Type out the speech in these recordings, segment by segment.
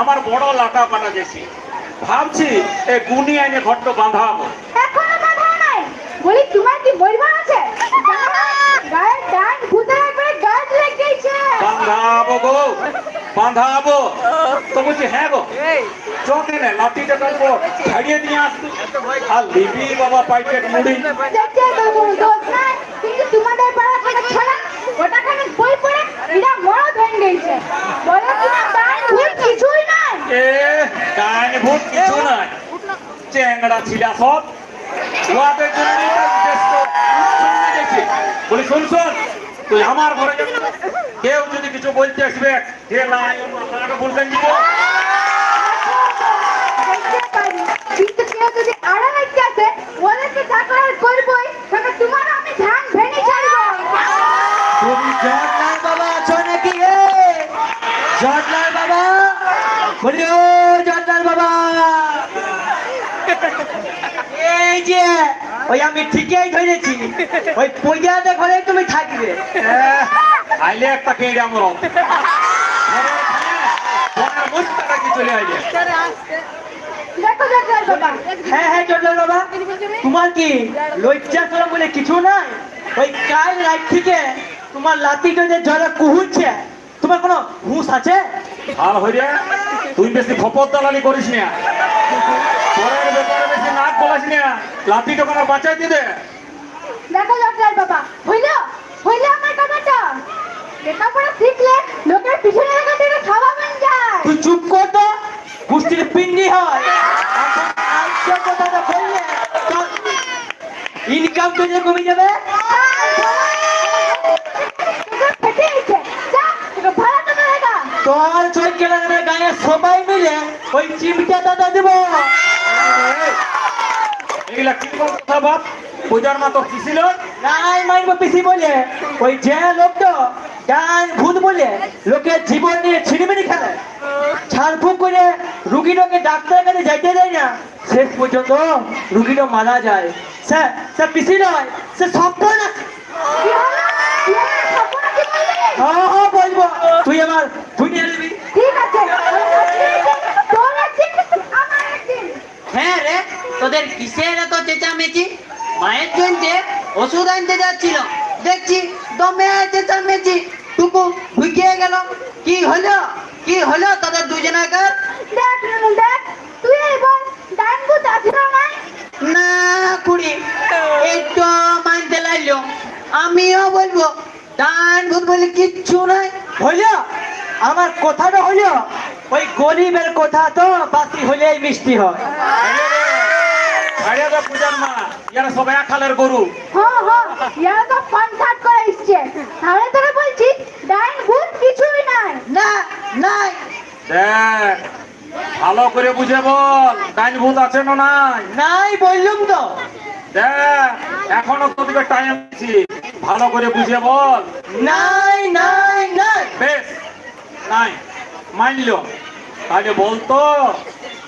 আমার বড় লাটা পাটা গেছি। ভাবছি এ গুনি আইনে ঘট্ট বাঁধাবো এখনও বাধা নাই? বলি তোমার কি বলবা আছে? গায়ে ডান ভূতের একবারে গাছ লেগে বাঁধাবো গো বাঁধাবো। তো বলছি হ্যাঁ গো চোখে নে লাঠিটা টানবো ছাড়িয়ে নিয়ে আসতো আর লিবি বাবা পাইকেট মুড়ি। বাবু দোষ নাই। কিন্তু তোমাদের পাড়া থেকে ছড়া ওটাখানে বই পড়ে এরা মরদ হয়ে গেছে বলো কি না ডান ভূত কিছুই নাই এ ডাইন ভূত কিছু নাই চেংড়া ছিলা সব। উহাদের জন্যই তো দেশ তো উচ্ছন্নে গেছে। বলি, শুন শুন, তুই আমার ঘরে কেউ যদি কিছু বলতে আসবে যে না আপনাকে বলতেন দিব যদি আড়া লাগতে আছে ওদেরকে যা করার করবই তবে তোমার আমি ধান ভেঙে ছাড়বো তুমি জটলাল বাবা আছো নাকি হে জটলাল বাবা বলি ও জটলাল বাবা এই যে ওই আমি ঠিকই ধরেছি। ওই পূজাতে ঘরে তুমি থাকবে। আইলে একটা কেড়ে আমার হ্যাঁ হ্যাঁ তোমার কি লজ্জা সরম বলে কিছু নাই? ওই কাল রাত থেকে তোমার লাতি যে জলে কুহুচ্ছে। তোমার কোনো হুঁশ আছে? আর হইরে তুই বেশি খপর দালালি করিস না। পরের ব্যাপারে বেশি নাক বলাস না লাঠি টোকানো বাঁচাই দিদে দেখো ডক্টর বাবা হইল হইল আমার কথাটা। লেখাপড়া শিখলে লোকের পিছনে লাগা থেকে খাওয়াবেন যায়। তুই চুপ কর তো কুস্তির পিন্ডি হয়। এখন কথাটা বললে ইনকাম তো যে কমে যাবে? তোর চোখ কেলানের গায়ে সবাই মিলে ওই চিমটা দাদা দেব। এগুলা কি কথা বাপ পূজার মা তো কিছিল নাই মাইব পিসি বলে। ওই যে লোক তো ডান ভূত বলে লোকের জীবন নিয়ে ছিনিমিনি খেলে। ছাড়ফুক করে রুগীটাকে ডাক্তারের কাছে যাইতে দেয় না। শেষ পর্যন্ত রুগীটা মারা যায়। স্যার স্যার পিসি নয় সে সফল না। কি হলো? কি হলো? খবর কি বললি? হ্যাঁ হ্যাঁ বলব। তুই আমার তুই নিয়ে নিবি ঠিক আছে তোর একদিন আমার একদিন হ্যাঁ রে তোদের কিসের এত চেঁচামেচি। মায়ের জন্য ওষুধ আনতে যাচ্ছিল। দেখছি দমে চেঁচামেচি। টুকু ঢুকিয়ে গেল। কি হলো? কি হলো তোদের দুজনাকার দেখ দেখ। তুই ডান নাই? না কুড়ি একটু মানতে লাগল। আমিও বলব ডান ভূত বলে কিচ্ছু নাই। হইল আমার কথাটা হইল ওই গরিবের কথা তো বাসি হলেই মিষ্টি হয়। ছাড়িয়ে দে পূজার মা ইয়ারা সবাই খালের গরু। হ্যাঁ হ্যাঁ ইয়ারা তো করে তাহলে বলছি ভূত কিছুই নাই। না নাই। দেখ ভালো করে বুঝে বল ডাইন ভূত আছে না নাই? নাই বললুম তো। দেখ এখনও তোদিকে টাইম দিচ্ছি। ভালো করে বুঝে বল। নাই নাই নাই। বেশ নাই মানল তাহলে বলতো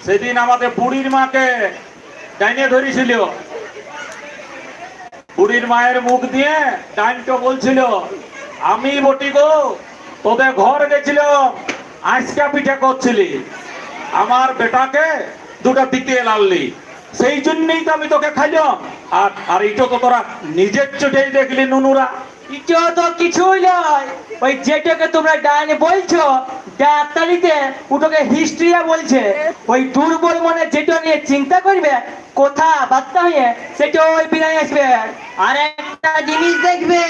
সেদিন আমাদের বুড়ির মাকে ডাইনে ধরেছিল। বুড়ির মায়ের মুখ দিয়ে ডাইনটো বলছিল, আমি বটি গো, তোদের ঘর গেছিল আজকা পিঠা করছিলি। আমার বেটাকে দুটো দিতে লাললি। সেই জন্যই তো আমি তোকে খাইলাম। আর আর এইটা তো তোরা নিজের চোটেই দেখলি, নুনুরা। ইটো তো কিছুই নয়। ওই যেটাকে তোমরা ডাইনে বলছো ডাক্তারিতে ওটাকে হিস্ট্রিয়া বলছে, ওই দুর্বল মনে যেটা নিয়ে চিন্তা করবে, কথা বার্তা হয়ে সেটা ওই বিনায় আসবে। আর একটা জিনিস দেখবে,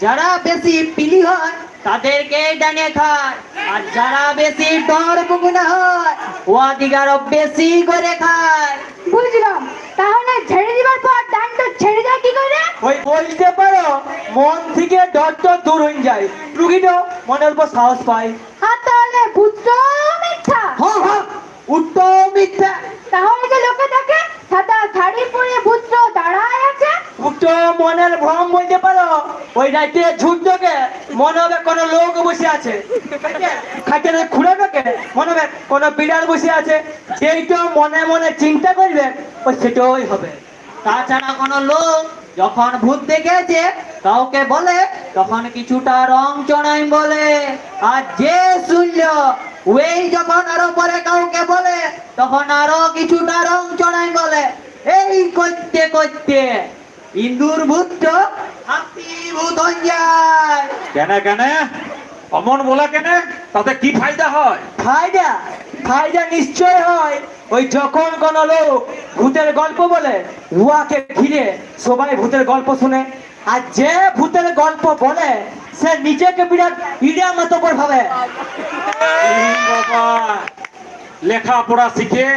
যারা বেশি পিলি হয়, তাদেরকে ডানে খায়। আর যারা বেশি ডর বুগুনা হয় ওদিকে আরও বেশি করে খায়। বুঝলাম। তাহলে ছেড়ে দিবার পর ডানটা ছেড়ে যায় কি করে? ওই বলতে পারো মন থেকে ডরটা দূর হয়ে যায়। রুগীটা মনের উপর সাহস পায়। হ্যাঁ তাহলে বুঝছ মিথ্যা? হ্যাঁ হ্যাঁ উত্তম মিথ্যা। তাহলে যে লোকে দেখে সাদা শাড়ি পরে মনের ভ্রম বলতে পারো? ওই রাতে ঝুঁকটোকে মনে হবে কোনো লোক বসে আছে। খাটের খুঁড়াটোকে? মনে হবে কোনো বিড়াল বসে আছে। যেইটা মনে মনে চিন্তা করবে ওই সেটাই হবে। তাছাড়া কোনো লোক যখন ভূত দেখেছে, কাউকে বলে, তখন কিছুটা রং চড়াই বলে। আর যে শুনল, ওই যখন আরও পরে কাউকে বলে, তখন আরও কিছুটা রং চড়াই বলে। এই করতে করতে ইন্দুর ভূত তো হাতি ভূত কেন কেন? অমন বলা কেন? তাতে কি ফায়দা হয়? ফায়দা? ফায়দা নিশ্চয় হয়। ওই যখন কোন লোক ভূতের গল্প বলে উহাকে ঘিরে সবাই ভূতের গল্প শুনে। আর যে ভূতের গল্প বলে সে নিজেকে বিরাট ইডিয়া মতো করে ভাবে লেখাপড়া শিখে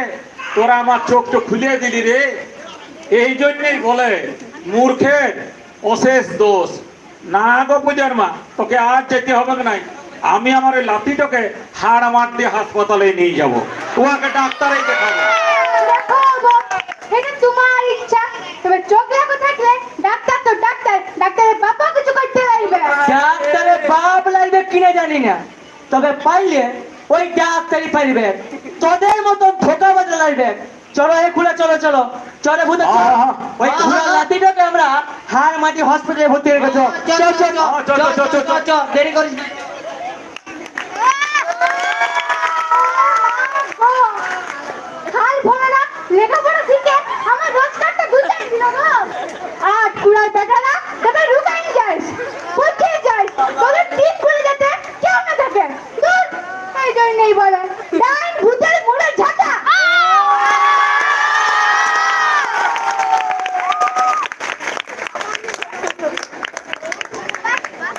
তোরা আমার চোখটা খুলে দিলি রে। এই জন্যই বলে। মূর্খের অশেষ দোষ। না গো পূজার মা তোকে আর যেতে হবে নাই আমি আমার ওই লাতিটাকে হাড় মার দিয়ে হাসপাতালে নিয়ে যাব। ওকে ডাক্তারে দেখাবো। এটা তোমার ইচ্ছা। তবে চোখ লাগো থাকলে ডাক্তার তো ডাক্তার। ডাক্তারের বাবা কিছু করতে লাগবে ডাক্তারের বাপ লাগবে কিনে জানি না। তবে পাইলে ওই ডাক্তারই পাইবে তোদের মতন ধোকা বাজা লাগবে। চলো এ খুলে চলো চলো। চলে ভূত ওই ঘোড়া লাতিটাকে আমরা হার মাটি হসপিটালে ভর্তি হয়ে চল চল চল চল চল চল চল দেরি করিস না। হাল ভোলা না লেখাপড়া শিখে আমার রোজগারটা ঠিক করে যেতে কেউ না থাকে। দূর